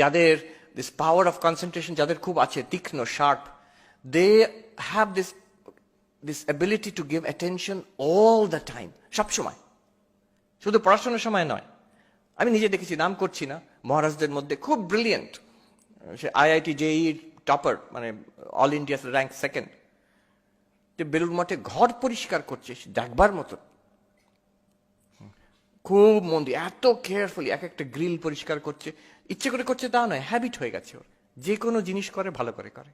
যাদের this power of concentration যাদের খুব আছে, তীক্ষ্ণ sharp they have this this ability to give attention all the time সবসময় শুধু পড়াশোনার সময় নয়। আমি নিজে দেখেছি, নাম করছি না, মহারাজদের মধ্যে খুব ব্রিলিয়েন্ট সে আইআইটি, জেই, টপার মানে অল ইন্ডিয়া র্যাঙ্ক সেকেন্ড যে বেলুর মঠে ঘর পরিষ্কার করছে দেখবার মতো। খুব মন দিয়ে, এত কেয়ারফুলি এক একটা গ্রিল পরিষ্কার করছে ইচ্ছে করে করছে তা নয় হ্যাবিট হয়ে গেছে ওর। যে কোনো জিনিস করে, ভালো করে করে।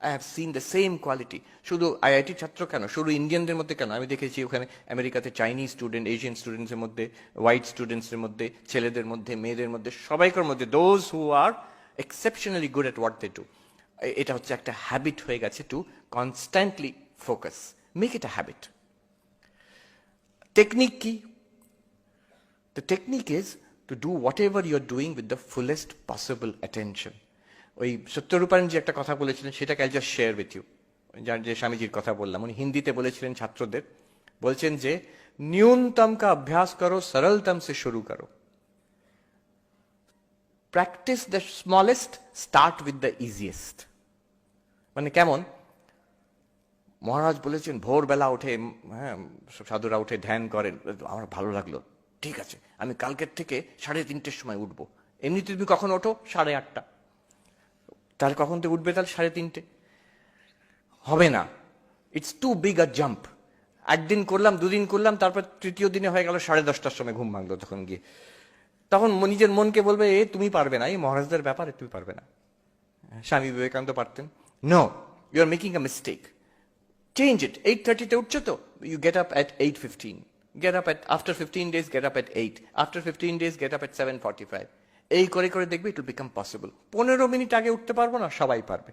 I have seen the same quality শুধু আইআইটি ছাত্র কেন? শুধু ইন্ডিয়ানদের মধ্যে কেন? আমি দেখেছি ওখানে আমেরিকাতে চাইনিজ স্টুডেন্ট এশিয়ান স্টুডেন্টসের মধ্যে হোয়াইট স্টুডেন্টসের মধ্যে, ছেলেদের মধ্যে, মেয়েদের মধ্যে, সবাইকার মধ্যে those who are exceptionally good at what they do এটা হচ্ছে একটা হ্যাবিট হয়ে গেছে to constantly focus make it a habit technique কি? The technique is to do whatever you're doing with the fullest possible attention. ওই সত্যরূপায়ণ যে একটা কথা বলেছিলেন, সেটাকে I just share with you যার যে স্বামীজির কথা বললাম। উনি হিন্দিতে বলেছিলেন ছাত্রদের, বলছেন যে, ন্যূনতম কা অভ্যাস করো, সরলতম সে শুরু করো। Practice the smallest start with the easiest মানে কেমন? মহারাজ বলেছেন, ভোরবেলা উঠে হ্যাঁ সাধুরা উঠে ধ্যান করেন। আমার ভালো লাগল। ঠিক আছে, আমি কালকের থেকে সাড়ে তিনটের সময় উঠবো। এমনিতে তুমি কখন ওঠো? সাড়ে আটটা। তাহলে কখন থেকে উঠবে তাহলে সাড়ে তিনটে? হবে না। It's too big a jump একদিন করলাম, দুদিন করলাম, তারপর তৃতীয় দিনে হয়ে গেল সাড়ে দশটার সময় ঘুম ভাঙলো তখন গিয়ে। তখন নিজের মনকে বলবে, এ, তুমি পারবে না। এই মহারাজদের ব্যাপারে তুমি পারবে না। স্বামী বিবেকানন্দ পারতেন। No you are making a mistake change it 8.30 তে উঠছো তো? You get up up eight 8.15 get up at after 15 days get up at 8 after 15 days get up at 7.45 এই করে করে দেখবে it will become possible পনেরো মিনিট আগে উঠতে পারব না সবাই পারবে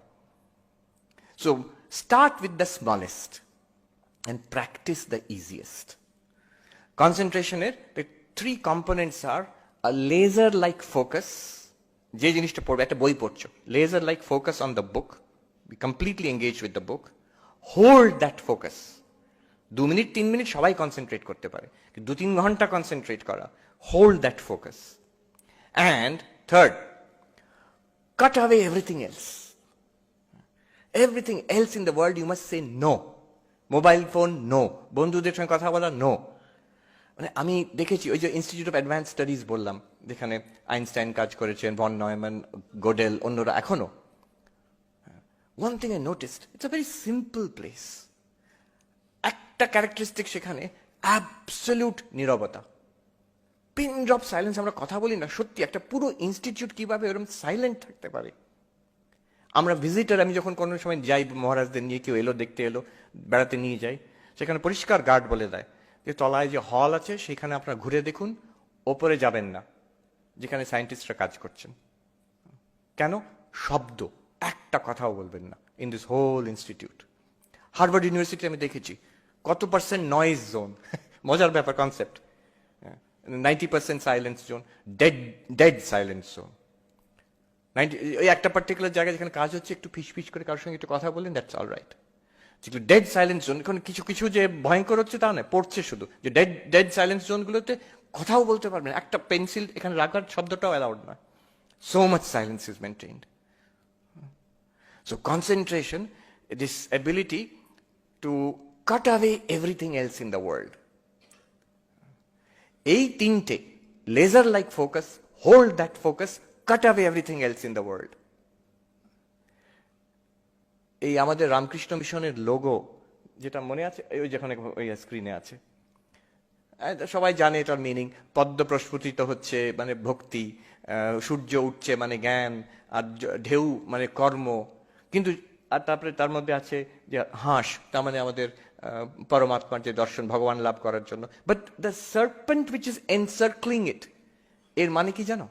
so start with the smallest and practice the easiest concentration এর the three components are a laser like focus যে জিনিসটা পড়বে একটা বই পড়ছো laser like focus on the book be completely engaged with the book hold that focus দু minute, তিন minute সবাই কনসেন্ট্রেট করতে পারে। দু, তিন ঘণ্টা কনসেন্ট্রেট করা hold that focus and third cut away everything else everything else in the world you must say no mobile phone no বন্ধুদের সঙ্গে কথা বলা নো মানে আমি দেখেছি, ওই যে ইনস্টিটিউট অফ অ্যাডভান্স স্টাডিজ বললাম, যেখানে আইনস্টাইন কাজ করেছেন ভন নয়ম্যান গোডেল অন্যরা এখনও। One thing I noticed it's a very simple place একটা ক্যারেক্টারিস্টিক সেখানে অ্যাবসলিউট নীরবতা। পিন ড্রপ সাইলেন্স আমরা কথা বলি না, সত্যি একটা পুরো ইনস্টিটিউট কীভাবে এরকম সাইলেন্ট থাকতে পারে। আমরা ভিজিটার আমি যখন কোনো সময় যাই মহারাজদের নিয়ে, কেউ এলো, দেখতে এলো, বেড়াতে নিয়ে যাই, সেখানে পরিষ্কার গার্ড বলে দেয় যে তলায় যে হল আছে, সেখানে আপনারা ঘুরে দেখুন, ওপরে যাবেন না, যেখানে সায়েন্টিস্টরা কাজ করছেন। কেন? শব্দ, একটা কথাও বলবেন না in this whole institute Harvard university আমি দেখেছি কত পার্সেন্ট নয়েজ জোন মজার ব্যাপার concept ninety percent silence zone dead dead silence zone ওই একটা পার্টিকুলার জায়গায় যেখানে কাজ হচ্ছে, একটু ফিস ফিস করে কারোর সঙ্গে একটু কথা বললেন দ্যাটস অল রাইট যেগুলো ডেড সাইলেন্স জোন এখন কিছু কিছু যে ভয়ঙ্কর হচ্ছে তা নয়, পড়ছে শুধু। যে ডেড ডেড সাইলেন্স জোনগুলোতে কথাও বলতে পারবেন না। একটা পেন্সিল এখানে রাখার শব্দটাও অ্যালাউড নয়। So much silence is maintained so concentration this ability to cut away everything else in the world. এই তিনটে laser like focus hold that focus cut away everything else in the world এই আমাদের রামকৃষ্ণ মিশনের logo যেটা মনে আছে? ওই যেখানে ওই স্ক্রিনে আছে। সবাই জানে এটার মিনিং পদ্ম প্রস্ফুটিত হচ্ছে মানে ভক্তি। সূর্য উঠছে মানে জ্ঞান। আর ঢেউ মানে কর্ম। কিন্তু, আর তারপরে তার মধ্যে আছে যে হাঁস। তার মানে আমাদের পরমাত্মার যে দর্শন ভগবান লাভ করার জন্য। But the serpent which is encircling it এর মানে কি জানো?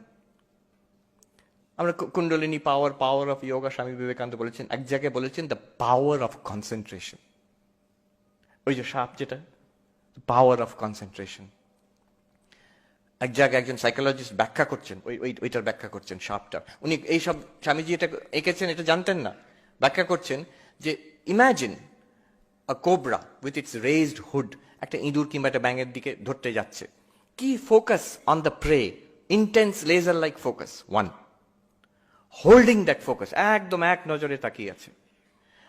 আমরা কুণ্ডলিনী পাওয়ার পাওয়ার অফ যোগা স্বামী বিবেকানন্দ বলেছেন, এক জায়গায় বলেছেন দ্য পাওয়ার অফ কনসেন্ট্রেশন ওই যে সাপ যেটা পাওয়ার অফ কনসেন্ট্রেশন এক জায়গায় একজন সাইকোলজিস্ট ব্যাখ্যা করছেন, ওই ওই ওইটার ব্যাখ্যা করছেন সাপটা উনি এইসব স্বামীজি এটা এঁকেছেন, এটা জানতেন না। ব্যাখ্যা করছেন যে imagine cobra with its raised hood একটা ইঁদুর কিংবা একটা ব্যাঙের দিকে ধরতে যাচ্ছে। কি focus on the prey intense laser like focus one holding that focus একদম এক নজরে তাকিয়ে আছে।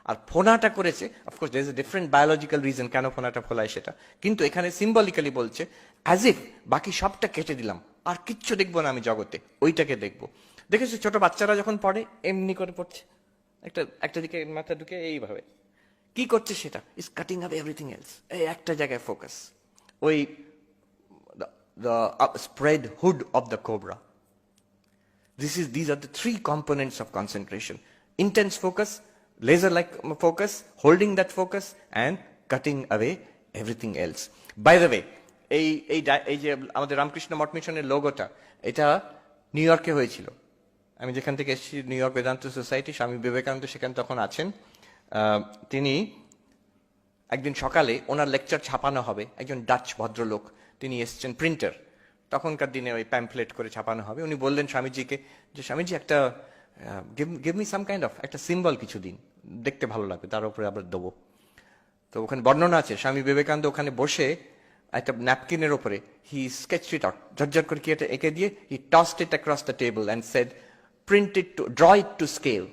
আর ফোনাটা করেছে of course there is a different biological reason কেন ফোনাটা ফোলায় সেটা। কিন্তু এখানে সিম্বলিক্যালি বলছে অ্যাজ ইফ বাকি সবটা কেটে দিলাম, আর কিচ্ছু দেখব না আমি জগতে, ওইটাকে দেখব। দেখেছ ছোট বাচ্চারা যখন পড়ে, এমনি করে পড়ছে। একটা একটা দিকে মাথা ঢুকে এইভাবে। কি করছে সেটা? Is cutting up everything else এই একটা জায়গায় ফোকাস ওই spread hood of the cobra this is these are the three components of concentration intense focus laser like focus holding that focus and cutting away everything else by the way এই এই এই যে আমাদের রামকৃষ্ণ মঠ মিশনের লোগোটা এটা new ইয়র্কে হয়েছিল। আমি যেখান থেকে এসেছি new York Vedanta society Swami Vivekananda সেখানে তখন আছেন। তিনি একদিন সকালে ওনার লেকচার ছাপানো হবে, একজন ডাচ ভদ্রলোক, তিনি এসছেন প্রিন্টার তখনকার দিনে ওই প্যাম্পলেট করে ছাপানো হবে। উনি বললেন, স্বামীজিকে, যে স্বামীজি একটা give me some kind of একটা সিম্বল কিছু দিন, দেখতে ভালো লাগবে, তার উপরে আবার দেবো। তো ওখানে বর্ণনা আছে, স্বামী বিবেকানন্দ ওখানে বসে একটা ন্যাপকিনের ওপরে হি স্কেচ ইট আউট ঝরঝর করে কি এটা এঁকে দিয়ে he tossed it across the table and said print it to draw it to scale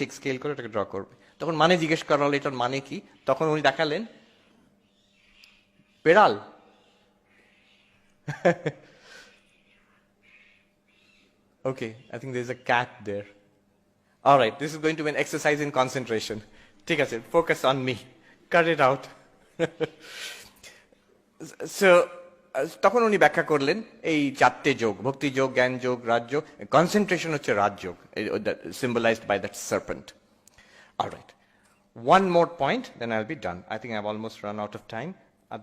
ঠিক স্কেল করে এটাকে ড্র করবে। তখন মানে জিজ্ঞেস করা হলো এটার মানে কি তখন উনি দেখালেন বেড়াল Okay, I think there's a cat there. All right, this is going to be an exercise in concentration. ঠিক আছে, focus on me. Cut it out. uh, তখন উনি ব্যাখ্যা করলেন এই চারটে যোগ ভক্তি যোগ জ্ঞান যোগ রাজযোগ কনসেন্ট্রেশন হচ্ছে Rajyoga symbolised by that serpent right. One more point, then I'll be done. I think I've almost run out of time. Uh,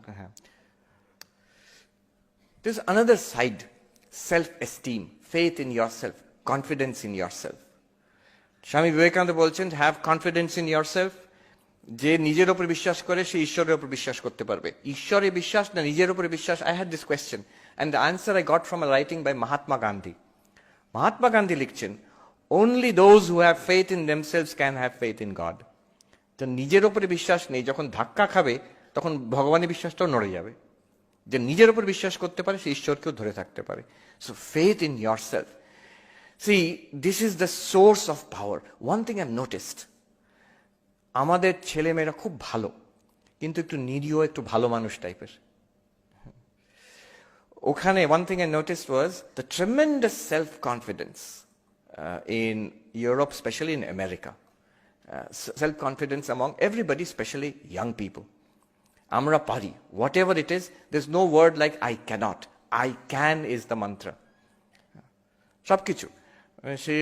There's another side self esteem, faith in yourself, confidence in yourself. Swami Vivekananda বলছেন have confidence in year self যে নিজের উপর বিশ্বাস করে সে ঈশ্বরের উপর বিশ্বাস করতে পারবে ঈশ্বরে বিশ্বাস না নিজের উপরে বিশ্বাস I had this question and the answer I got from a writing by Mahatma Gandhi Mahatma Gandhi লিখছেন only those who have faith in themselves can have faith in God তো নিজের উপরে বিশ্বাস নেই, যখন ধাক্কা খাবে, তখন ভগবানের বিশ্বাসটাও নড়ে যাবে। যে নিজের উপর বিশ্বাস করতে পারে, সে ঈশ্বরকেও ধরে থাকতে পারে। So faith in yourself see this is the source of power one thing I noticed আমাদের ছেলেমেয়েরা খুব ভালো, কিন্তু একটু নিরীহ, একটু ভালো মানুষ টাইপের ওখানে one thing I notice was the tremendous self confidence in Europe specially in America self confidence among everybody specially young people আমরা পারি whatever it is this no word like I can't I can is the mantra সবকিছু সে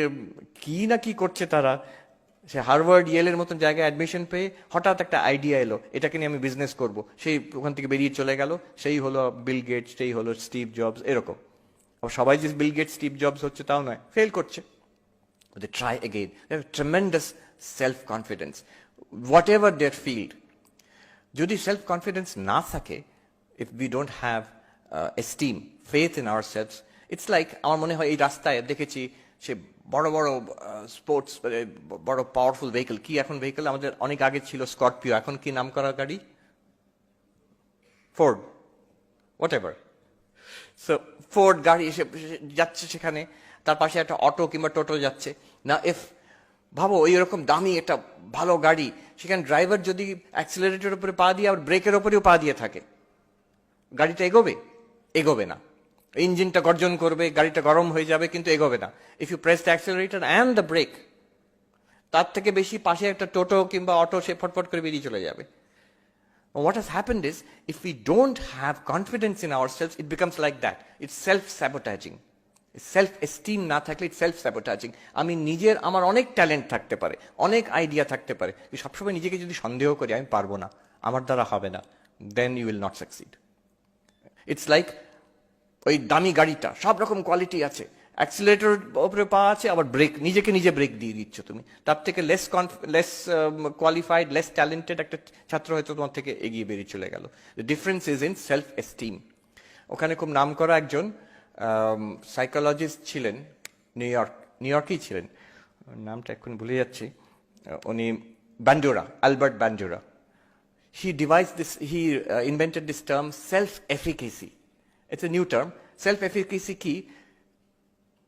কি না কি করছে তারা সে হারওয়ার্ড ইয়েলের মতন জায়গায় অ্যাডমিশন পেয়ে হঠাৎ একটা আইডিয়া এলো এটাকে নিয়ে আমি বিজনেস করব সেই ওখান থেকে বেরিয়ে চলে গেল সেই হলো বিল গেটস সেই হলো স্টিভ জবস এরকম সবাই যে বিল গেটস স্টিভ জবস হচ্ছে তাও নয় ফেল করছে they try again. Have tremendous self-confidence. Whatever their field. যদি সেলফ কনফিডেন্স না থাকে if we don't have esteem faith in our self it's like আমার মনে হয় এই রাস্তায় দেখেছি সে বড় বড় স্পোর্টস বড় পাওয়ারফুল ভেহিকল কি এখন ভেহিকল আমাদের অনেক আগে ছিল স্করপিও এখন কি নাম করা গাড়ি? Ford whatever so Ford গাড়ি এসে যাচ্ছে সেখানে। তার পাশে একটা অটো কিংবা টোটো যাচ্ছে। না ইফ ভাবো ওই রকম দামি একটা ভালো গাড়ি সেখানে ড্রাইভার যদি অ্যাক্সিলারেটরের উপরে পা দিয়ে আবার ব্রেকের উপরেও পা দিয়ে থাকে গাড়িটা এগোবে এগোবে না ইঞ্জিনটা গর্জন করবে গাড়িটা গরম হয়ে যাবে কিন্তু এগোবে না if you press the accelerator and the brake তার থেকে বেশি পাশে একটা টোটো কিংবা অটো সে ফটফট করে বেরিয়ে চলে যাবে What has happened is, if we don't have confidence in ourselves, it becomes like that. It's self-sabotaging. Self esteem না থাকলে সেলফ স্যাবোটাজিং আমি নিজের, আমার অনেক ট্যালেন্ট থাকতে পারে, অনেক আইডিয়া থাকতে পারে সবসময় নিজেকে যদি সন্দেহ করি, আমি পারব না, আমার দ্বারা হবে না then you will not succeed it's like ওই দামি গাড়িটা, সব রকম কোয়ালিটি আছে অ্যাক্সিলেটর ওপরে পা আছে, আবার ব্রেক নিজেকে নিজে ব্রেক দিয়ে দিচ্ছ তুমি, তার থেকে less less qualified less talented একটা ছাত্র হয়তো তোমার থেকে এগিয়ে বেরিয়ে চলে গেল। Difference is in self esteem ওখানে খুব নাম করা একজন Um, সাইকোলজিস্ট ছিলেন নিউ ইয়র্ক নিউ ইয়র্কেই ছিলেন। নামটা এখন ভুলে যাচ্ছি। উনি Bandura Albert Bandura he devised this he invented this term self efficacy it's a new term self efficacy কি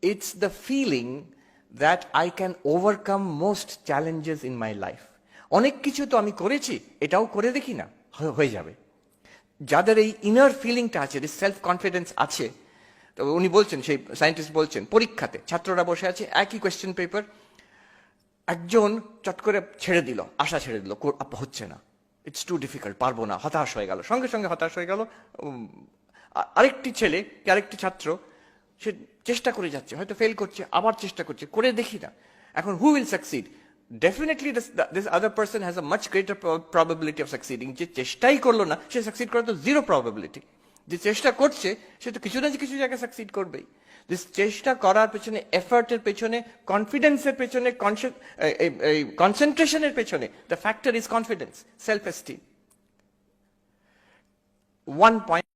it's the feeling that I can overcome most challenges in my life অনেক কিছু তো আমি করেছি, এটাও করে দেখি না হয়ে যাবে। যাদের এই ইনার ফিলিংটা আছে সেলফ কনফিডেন্স আছে উনি বলছেন, সেই সায়েন্টিস্ট বলছেন, পরীক্ষাতে ছাত্ররা বসে আছে, একই কোয়েশ্চেন পেপার একজন চট করে ছেড়ে দিল, আশা ছেড়ে দিল হচ্ছে না। ইটস টু ডিফিকাল্ট পারব না, হতাশ হয়ে গেল। সঙ্গে সঙ্গে হতাশ হয়ে গেল আরেকটি ছেলে, কি আরেকটি ছাত্র, সে চেষ্টা করে যাচ্ছে, হয়তো ফেল করছে, আবার চেষ্টা করছে, করে দেখি না। এখন who will succeed definitely this other person has a much greater probability of succeeding যে চেষ্টাই করল না, সে সাকসিড করার তো জিরো প্রবাবিলিটি যে চেষ্টা করছে, সে তো কিছু না কিছু জায়গায় সাকসিড করবেই। চেষ্টা করার পেছনে এফার্টের পেছনে কনফিডেন্সের পেছনে কনসেন্ট্রেশনের পেছনে the factor is confidence self esteem one point